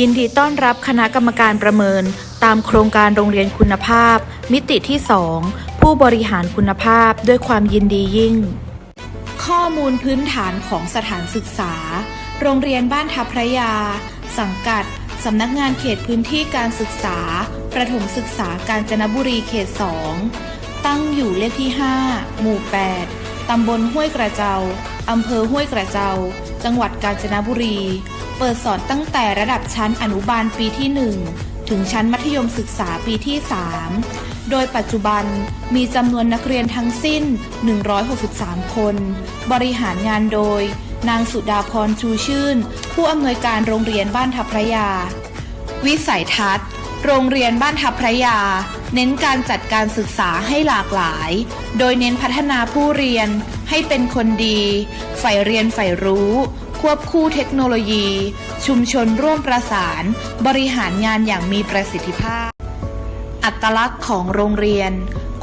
ยินดีต้อนรับคณะกรรมการประเมิน ตามโครงการโรงเรียนคุณภาพ มิติที่ 2 ผู้บริหารคุณภาพด้วยความยินดียิ่ง ข้อมูลพื้นฐานของสถานศึกษา โรงเรียนบ้านทับพระยา สังกัด สำนักงานเขตพื้นที่การศึกษา ประถมศึกษากาญจนบุรีเขต 2 ตั้งอยู่เลขที่ 5 หมู่ 8ตำบลห้วยกระเจา อำเภอห้วยกระเจา จังหวัดกาญจนบุรี เปิดสอนตั้งแต่ระดับชั้นอนุบาลปีที่ 1 ถึงชั้นมัธยมศึกษาปีที่ 3 โดยปัจจุบันมีจำนวนนักเรียนทั้งสิ้น 163 คน บริหารงานโดย นางสุดาพรชูชื่น ผู้อำนวยการโรงเรียนบ้านทับพระยา วิสัยทัศน์ โรงเรียนบ้านทับพระยา เน้นการจัดการศึกษาให้หลากหลาย โดยเน้นพัฒนาผู้เรียนให้เป็นคนดี ใฝ่เรียนใฝ่รู้ ควบคู่เทคโนโลยี ชุมชนร่วมประสาน บริหารงานอย่างมีประสิทธิภาพ อัตลักษณ์ของโรงเรียน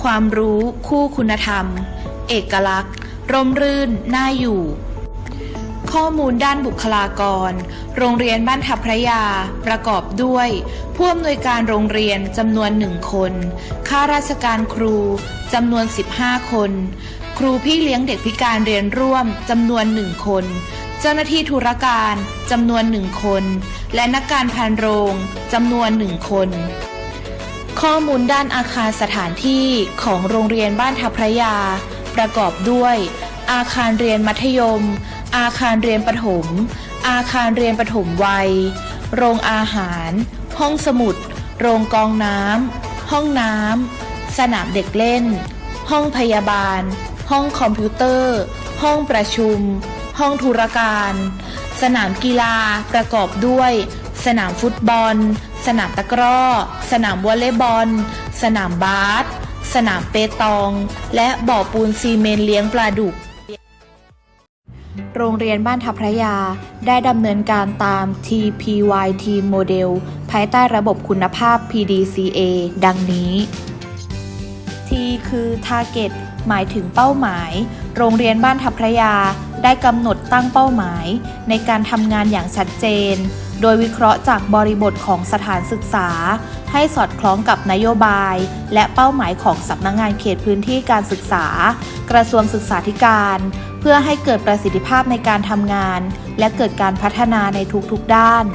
ความรู้คู่คุณธรรม เอกลักษณ์ ร่มรื่น น่าอยู่ ข้อมูลด้านบุคลากร โรงเรียนบ้านทับพระยา ประกอบด้วย ผู้อำนวยการโรงเรียนจำนวนหนึ่งคน ข้าราชการครูจำนวน 15 คน ครูพี่เลี้ยงเด็กพิการเรียนร่วมจำนวนหนึ่งคน เจ้าหน้าที่ธุรการจำนวนหนึ่งคน และนักการพันโรงจำนวนหนึ่งคนข้อมูลด้านอาคารสถานที่ของโรงเรียนบ้านทับพระยา ประกอบด้วย อาคารเรียนมัธยม อาคารเรียนประถม อาคารเรียนประถมวัย โรงอาหาร ห้องสมุด โรงกองน้ำ ห้องน้ำ สนามเด็กเล่น ห้องพยาบาล ห้องคอมพิวเตอร์ ห้องประชุม ห้องธุรการ สนามกีฬาประกอบด้วย สนามฟุตบอล สนามตะกร้อ สนามวอลเลย์บอล สนามบาส สนามเปตอง และบ่อปูนซีเมนเลี้ยงปลาดุก โรงเรียนบ้านทับพระยาได้ดำเนินการตาม TPYT โมเดลภายใต้ระบบคุณภาพ PDCA ดังนี้ T คือ Target หมายถึงเป้าหมาย โรงเรียนบ้านทับพระยาได้กำหนดตั้งเป้าหมาย ในการทำงานอย่างชัดเจน โดยวิเคราะห์จากบริบทของสถานศึกษา ให้สอดคล้องกับนโยบาย และเป้าหมายของสำนักงงานเขตพื้นที่การศึกษา กระทรวงศึกษาธิการ เพื่อให้เกิดประสิทธิภาพในการทำงาน และเกิดการพัฒนาในทุกๆด้าน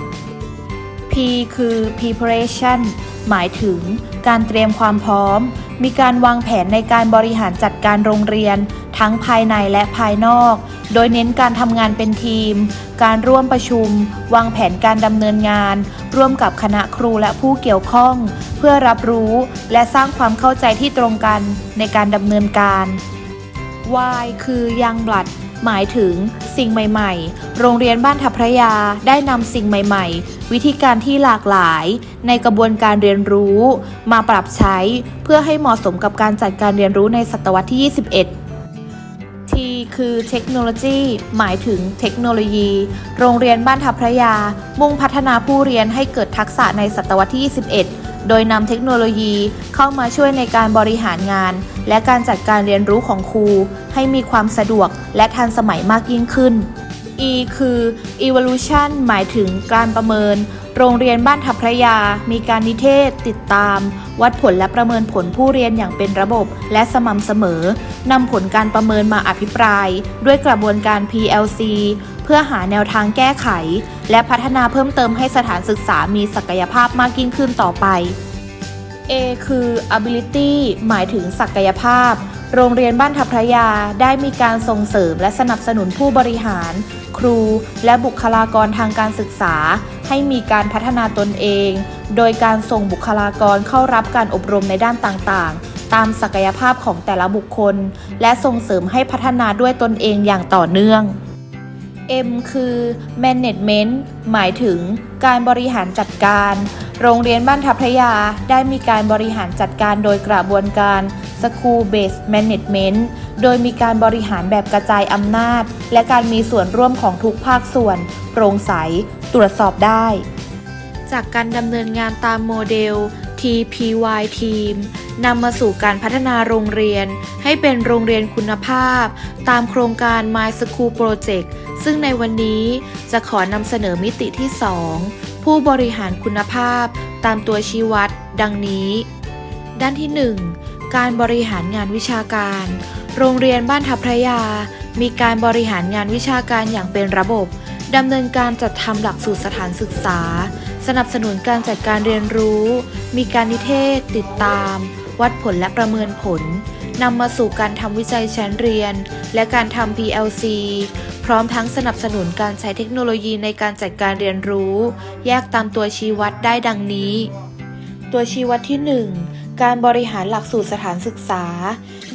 P คือ preparation หมายถึงการเตรียมความพร้อม มีการวางแผนในการบริหารจัดการโรงเรียน ทั้งภายในและภายนอก โดยเน้นการทำงานเป็นทีม การร่วมประชุม วางแผนการดำเนินงาน ร่วมกับคณะครูและผู้เกี่ยวข้อง เพื่อรับรู้และสร้างความเข้าใจที่ตรงกันในการดำเนินการ Y คือยังบลัดหมายถึงสิ่งใหม่ๆ โรงเรียนบ้านทับพระยาได้นำสิ่งใหม่ๆ วิธีการที่หลากหลาย ในกระบวนการเรียนรู้ มาปรับใช้เพื่อให้เหมาะสมกับการจัดการเรียนรู้ในศตวรรษที่ 21 คือเทคโนโลยี หมายถึงเทคโนโลยี โรงเรียนบ้านทับพระยา มุ่งพัฒนาผู้เรียนให้เกิดทักษะในศตวรรษที่ 21 โดยนำเทคโนโลยีเข้ามาช่วยในการบริหารงาน และการจัดการเรียนรู้ของครู ให้มีความสะดวกและทันสมัยมากยิ่งขึ้น E คือ evolution หมายถึงการประเมิน โรงเรียนบ้านทับพระยา มีการนิเทศ ติดตาม วัดผลและประเมินผลผู้เรียนอย่างเป็นระบบ และสม่ำเสมอนำผลการประเมินมาอภิปราย ด้วยกระบวนการ PLC เพื่อหาแนวทางแก้ไข และพัฒนาเพิ่มเติมให้สถานศึกษามีศักยภาพมากยิ่งขึ้นต่อไป A คือ ability หมายถึงศักยภาพ โรงเรียนบ้านทับพระยาได้มีการส่งเสริมและสนับสนุนผู้บริหาร ครู และบุคลากรทางการศึกษา ให้มีการพัฒนาตนเอง โดยการส่งบุคลากรเข้ารับการอบรมในด้านต่างๆ ตามศักยภาพของแต่ละบุคคล และส่งเสริมให้พัฒนาด้วยตนเองอย่างต่อเนื่อง M คือ management หมายถึงการบริหารจัดการ โรงเรียนบ้านทับพระยาได้มีการบริหารจัดการโดยกระบวนการ School Based Management โดยมีการบริหารแบบกระจายอำนาจ และการมีส่วนร่วมของทุกภาคส่วน โปร่งใส ตรวจสอบได้ จากการดำเนินงานตามโมเดล TPY Team นำมาสู่การพัฒนาโรงเรียน ให้เป็นโรงเรียนคุณภาพ ตามโครงการ My School Project ซึ่งในวันนี้จะขอนำเสนอมิติที่ 2 ผู้บริหารคุณภาพ ตามตัวชี้วัด ดังนี้ ด้านที่ 1 การบริหารงานวิชาการ โรงเรียนบ้านทับพระยา มีการบริหารงานวิชาการอย่างเป็นระบบดำเนินการจัดทำหลักสูตรสถานศึกษา สนับสนุนการจัดการเรียนรู้ มีการนิเทศ ติดตาม วัดผลและประเมินผลนำมาสู่การทำวิจัยชั้นเรียน และการทำ PLC พร้อมทั้งสนับสนุนการใช้เทคโนโลยีในการจัดการเรียนรู้ แยกตามตัวชี้วัดได้ดังนี้ ตัวชี้วัดที่ 1 การบริหารหลักสูตรสถานศึกษา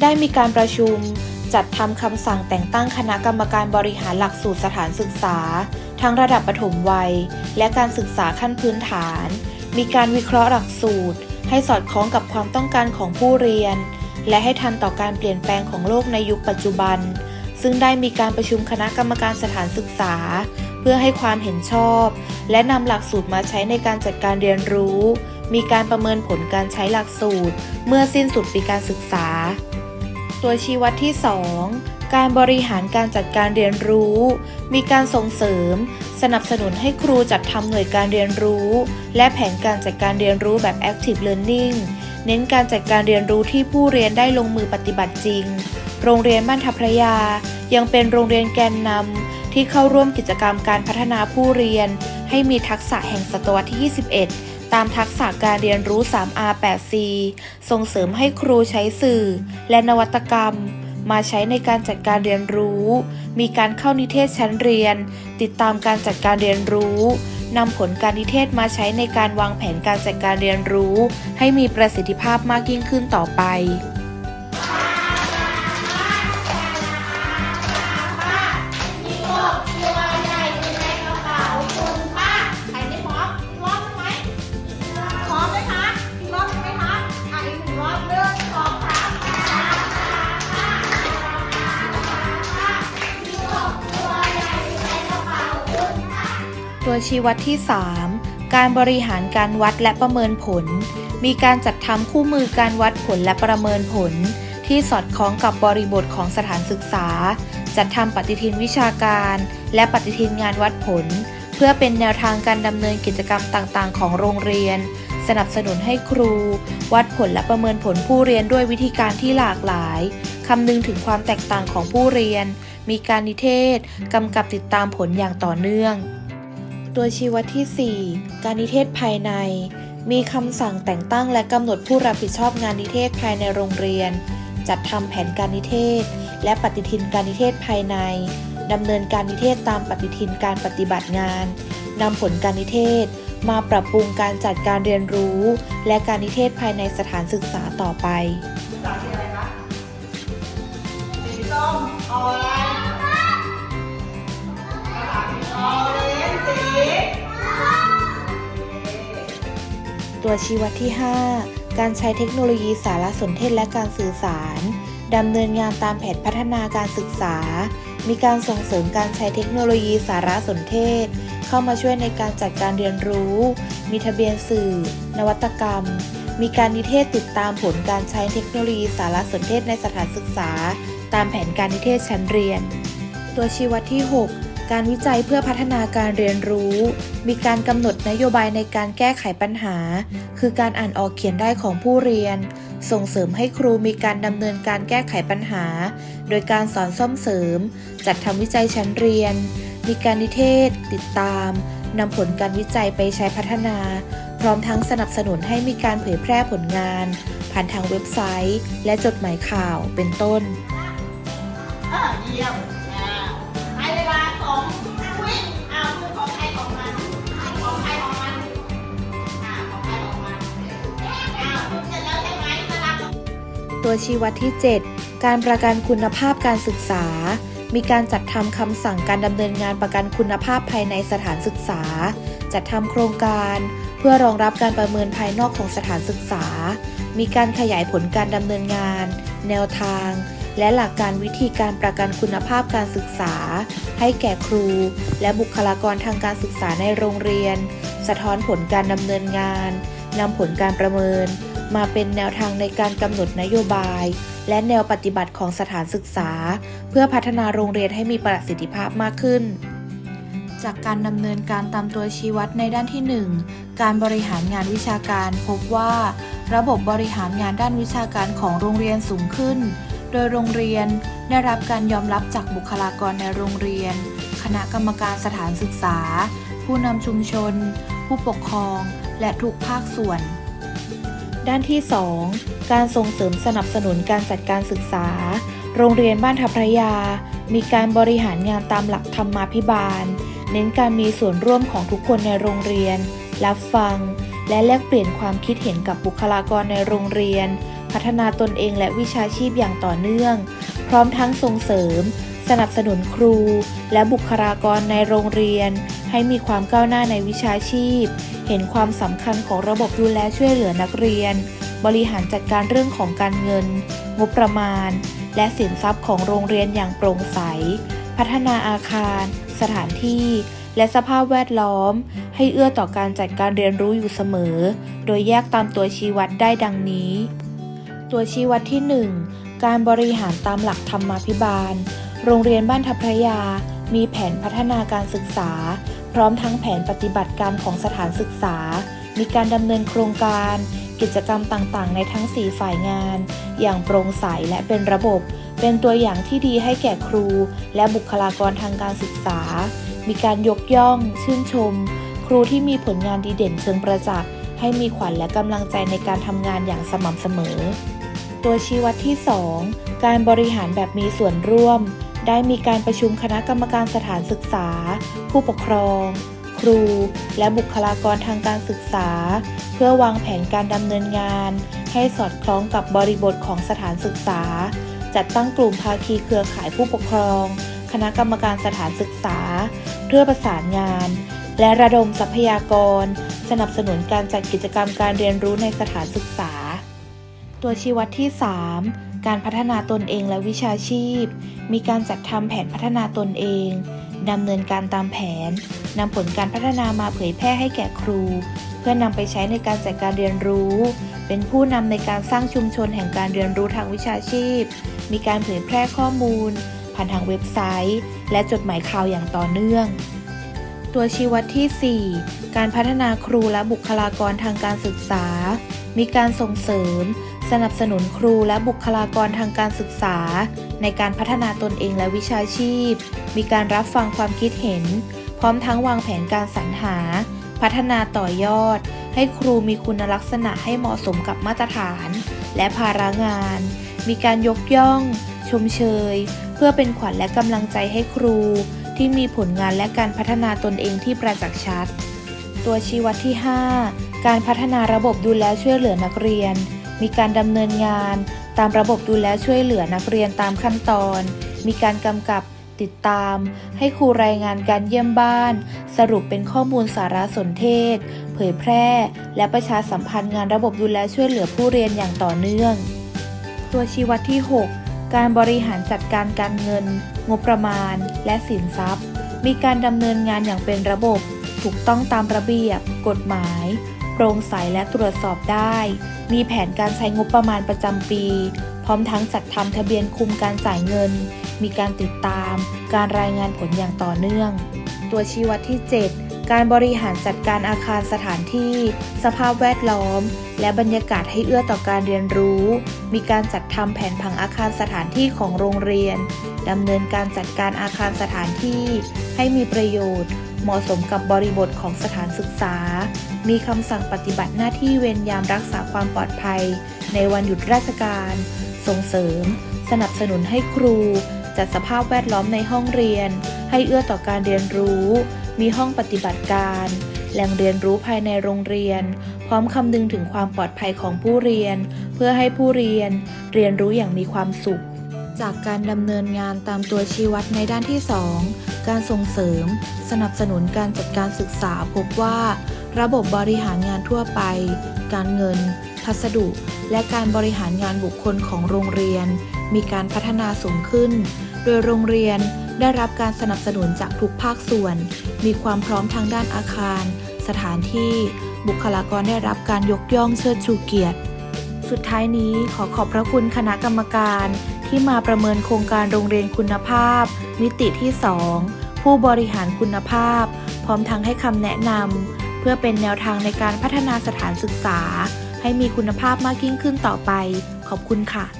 ได้มีการประชุม จัดทำคำสั่งแต่งตั้งคณะกรรมการบริหารหลักสูตรสถานศึกษา ทั้งระดับประถมวัย และการศึกษาขั้นพื้นฐาน มีการวิเคราะห์หลักสูตร ให้สอดคล้องกับความต้องการของผู้เรียน และให้ทันต่อการเปลี่ยนแปลงของโลกในยุคปัจจุบัน ซึ่งได้มีการประชุมคณะกรรมการสถานศึกษา เพื่อให้ความเห็นชอบ และนำหลักสูตรมาใช้ในการจัดการเรียนรู้ มีการประเมินผลการใช้หลักสูตร เมื่อสิ้นสุดปีการศึกษา ตัวชี้วัดที่ 2 การบริหารการจัดการเรียนรู้ มีการส่งเสริม สนับสนุนให้ครูจัดทำหน่วยการเรียนรู้ และแผนการจัดการเรียนรู้แบบ active learning เน้นการจัดการเรียนรู้ที่ผู้เรียนได้ลงมือปฏิบัติจริง โรงเรียนบ้านทับพระยา ยังเป็นโรงเรียนแกนนำที่เข้าร่วมกิจกรรมการพัฒนาผู้เรียน ให้มีทักษะแห่งศตวรรษที่ 21 ตามทักษะการเรียนรู้ 3R 8C ส่งเสริมให้ครูใช้สื่อ และนวัตกรรม มาใช้ในการจัดการเรียนรู้ มีการเข้านิเทศชั้นเรียน ติดตามการจัดการเรียนรู้นำผลการนิเทศมาใช้ในการวางแผนการจัดการเรียนรู้ ให้มีประสิทธิภาพมากยิ่งขึ้นต่อไป ตัวชี้วัดที่ 3 การบริหารการวัดและประเมินผล มีการจัดทำคู่มือการวัดผลและประเมินผล ที่สอดคล้องกับบริบทของสถานศึกษา จัดทำปฏิทินวิชาการ และปฏิทินงานวัดผล เพื่อเป็นแนวทางการดำเนินกิจกรรมต่างๆ ของโรงเรียน สนับสนุนให้ครู วัดผลและประเมินผลผู้เรียนด้วยวิธีการที่หลากหลายคำนึงถึงความแตกต่างของผู้เรียน มีการนิเทศ กำกับติดตามผลอย่างต่อเนื่อง ตัวชี้วัดที่ 4 การนิเทศภายใน มีคำสั่งแต่งตั้งและกำหนดผู้รับผิดชอบงานนิเทศภายในโรงเรียน จัดทำแผนการนิเทศ และปฏิทินการนิเทศภายในดำเนินการนิเทศตามปฏิทินการปฏิบัติงานนำผลการนิเทศ มาปรับปรุงการจัดการเรียนรู้ และการนิเทศภายในสถานศึกษาต่อไปสีส้มออเรนจ์ออเรนจ์สี ตัวชี้วัดที่ 5 การใช้เทคโนโลยีสารสนเทศและการสื่อสารดำเนินงานตามแผนพัฒนาการศึกษา มีการส่งเสริมการใช้เทคโนโลยีสารสนเทศ เข้ามาช่วยในการจัดการเรียนรู้ มีทะเบียนสื่อ นวัตกรรม มีการนิเทศติดตามผลการใช้เทคโนโลยีสารสนเทศในสถานศึกษา ตามแผนการนิเทศชั้นเรียน ตัวชี้วัดที่ 6 การวิจัยเพื่อพัฒนาการเรียนรู้ มีการกำหนดนโยบายในการแก้ไขปัญหา คือการอ่านออกเขียนได้ของผู้เรียน ส่งเสริมให้ครูมีการดำเนินการแก้ไขปัญหา โดยการสอนซ่อมเสริม จัดทำวิจัยชั้นเรียน มีการนิเทศ ติดตามนำผลการวิจัยไปใช้พัฒนา พร้อมทั้งสนับสนุนให้มีการเผยแพร่ผลงาน ผ่านทางเว็บไซต์ และจดหมายข่าวเป็นต้นเออเยี่ยม ตัวชี้วัดที่ 7 การประกันคุณภาพการศึกษา มีการจัดทำคำสั่งการดำเนินงานประกันคุณภาพภายในสถานศึกษา จัดทำโครงการ เพื่อรองรับการประเมินภายนอกของสถานศึกษา มีการขยายผลการดำเนินงาน แนวทาง และหลักการวิธีการประกันคุณภาพการศึกษา ให้แก่ครู และบุคลากรทางการศึกษาในโรงเรียน สะท้อนผลการดำเนินงานนำผลการประเมิน มาเป็นแนวทางในการกำหนดนโยบาย และแนวปฏิบัติของสถานศึกษา เพื่อพัฒนาโรงเรียนให้มีประสิทธิภาพมากขึ้น จากการดำเนินการตามตัวชี้วัดในด้านที่ 1 การบริหารงานวิชาการพบว่า ระบบบริหารงานด้านวิชาการของโรงเรียนสูงขึ้น โดยโรงเรียนได้รับการยอมรับจากบุคลากรในโรงเรียน คณะกรรมการสถานศึกษา ผู้นำชุมชน ผู้ปกครอง และทุกภาคส่วน ด้านที่ 2 การส่งเสริมสนับสนุนการจัดการศึกษา โรงเรียนบ้านทับพระยา มีการบริหารงานตามหลักธรรมาภิบาล เน้นการมีส่วนร่วมของทุกคนในโรงเรียน รับฟัง และแลกเปลี่ยนความคิดเห็นกับบุคลากรในโรงเรียน พัฒนาตนเองและวิชาชีพอย่างต่อเนื่อง พร้อมทั้งส่งเสริม สนับสนุนครู และบุคลากรในโรงเรียน ให้มีความก้าวหน้าในวิชาชีพ เห็นความสำคัญของระบบดูแลช่วยเหลือนักเรียน บริหารจัดการเรื่องของการเงิน งบประมาณ และสินทรัพย์ของโรงเรียนอย่างโปร่งใส พัฒนาอาคาร สถานที่ และสภาพแวดล้อม ให้เอื้อต่อการจัดการเรียนรู้อยู่เสมอ โดยแยกตามตัวชี้วัดได้ดังนี้ ตัวชี้วัดที่ 1การบริหารตามหลักธรรมาภิบาล โรงเรียนบ้านทับพระยา มีแผนพัฒนาการศึกษา พร้อมทั้งแผนปฏิบัติการของสถานศึกษา มีการดำเนินโครงการ กิจกรรมต่างๆ ในทั้ง 4 ฝ่ายงาน อย่างโปร่งใสและเป็นระบบ เป็นตัวอย่างที่ดีให้แก่ครู และบุคลากรทางการศึกษา มีการยกย่อง ชื่นชม ครูที่มีผลงานดีเด่นเชิงประจักษ์ให้มีขวัญและกำลังใจในการทำงานอย่างสม่ำเสมอ ตัวชี้วัดที่ 2 การบริหารแบบมีส่วนร่วม ได้มีการประชุมคณะกรรมการสถานศึกษา ผู้ปกครอง ครู และบุคลากรทางการศึกษา เพื่อวางแผนการดำเนินงาน ให้สอดคล้องกับบริบทของสถานศึกษา จัดตั้งกลุ่มภาคีเครือข่ายผู้ปกครอง คณะกรรมการสถานศึกษา เพื่อประสานงาน และระดมทรัพยากร สนับสนุนการจัดกิจกรรมการเรียนรู้ในสถานศึกษา ตัวชี้วัดที่ 3 การพัฒนาตนเองและวิชาชีพ มีการจัดทำแผนพัฒนาตนเองดำเนินการตามแผนนำผลการพัฒนามาเผยแพร่ให้แก่ครู เพื่อนำไปใช้ในการจัดการเรียนรู้ เป็นผู้นำในการสร้างชุมชนแห่งการเรียนรู้ทางวิชาชีพ มีการเผยแพร่ข้อมูล ผ่านทางเว็บไซต์ และจดหมายข่าวอย่างต่อเนื่อง ตัวชี้วัดที่ 4 การพัฒนาครูและบุคลากรทางการศึกษา มีการส่งเสริม สนับสนุนครูและบุคลากรทางการศึกษา ในการพัฒนาตนเองและวิชาชีพ มีการรับฟังความคิดเห็น พร้อมทั้งวางแผนการสรรหา พัฒนาต่อยอด ให้ครูมีคุณลักษณะให้เหมาะสมกับมาตรฐาน และภาระงาน มีการยกย่อง ชมเชย เพื่อเป็นขวัญและกำลังใจให้ครู ที่มีผลงานและการพัฒนาตนเองที่ประจักษ์ชัด ตัวชี้วัดที่ 5 การพัฒนาระบบดูแลช่วยเหลือนักเรียน มีการดำเนินงาน ตามระบบดูแลช่วยเหลือนักเรียนตามขั้นตอน มีการกำกับติดตาม ให้ครูรายงานการเยี่ยมบ้าน สรุปเป็นข้อมูลสารสนเทศ เผยแพร่ และประชาสัมพันธ์งานระบบดูแลช่วยเหลือผู้เรียนอย่างต่อเนื่อง ตัวชี้วัดที่ 6 การบริหารจัดการการเงิน งบประมาณ และสินทรัพย์ มีการดำเนินงานอย่างเป็นระบบ ถูกต้องตามระเบียบ กฎหมาย ร่งใสและตรวจสอบได้ มีแผนการใช้งบประมาณประจำปี พร้อมทั้งจัดทำทะเบียนคุมการจ่ายเงิน มีการติดตาม การรายงานผลอย่างต่อเนื่อง ตัวชี้วัดที่ 7 การบริหารจัดการอาคารสถานที่ สภาพแวดล้อม และบรรยากาศให้เอื้อต่อการเรียนรู้ มีการจัดทำแผนผังอาคารสถานที่ของโรงเรียนดำเนินการจัดการอาคารสถานที่ ให้มีประโยชน์ เหมาะสมกับบริบทของสถานศึกษา มีคำสั่งปฏิบัติหน้าที่เวรยามรักษาความปลอดภัย ในวันหยุดราชการ ส่งเสริม สนับสนุนให้ครู จัดสภาพแวดล้อมในห้องเรียน ให้เอื้อต่อการเรียนรู้ มีห้องปฏิบัติการ แหล่งเรียนรู้ภายในโรงเรียน พร้อมคำนึงถึงความปลอดภัยของผู้เรียน เพื่อให้ผู้เรียน เรียนรู้อย่างมีความสุขจากการดำเนินงานตามตัวชี้วัดในด้านที่ 2 การส่งเสริม สนับสนุนการจัดการศึกษาพบว่า ระบบบริหารงานทั่วไป การเงิน พัสดุ และการบริหารงานบุคคลของโรงเรียน มีการพัฒนาสูงขึ้น โดยโรงเรียนได้รับการสนับสนุนจากทุกภาคส่วน มีความพร้อมทางด้านอาคาร สถานที่ บุคลากรได้รับการยกย่องเชิดชูเกียรติ สุดท้ายนี้ขอขอบพระคุณคณะกรรมการที่มาประเมินโครงการโรงเรียนคุณภาพ มิติที่ 2 ผู้บริหารคุณภาพ พร้อมทั้งให้คำแนะนำ เพื่อเป็นแนวทางในการพัฒนาสถานศึกษา ให้มีคุณภาพมากยิ่งขึ้นต่อไป ขอบคุณค่ะ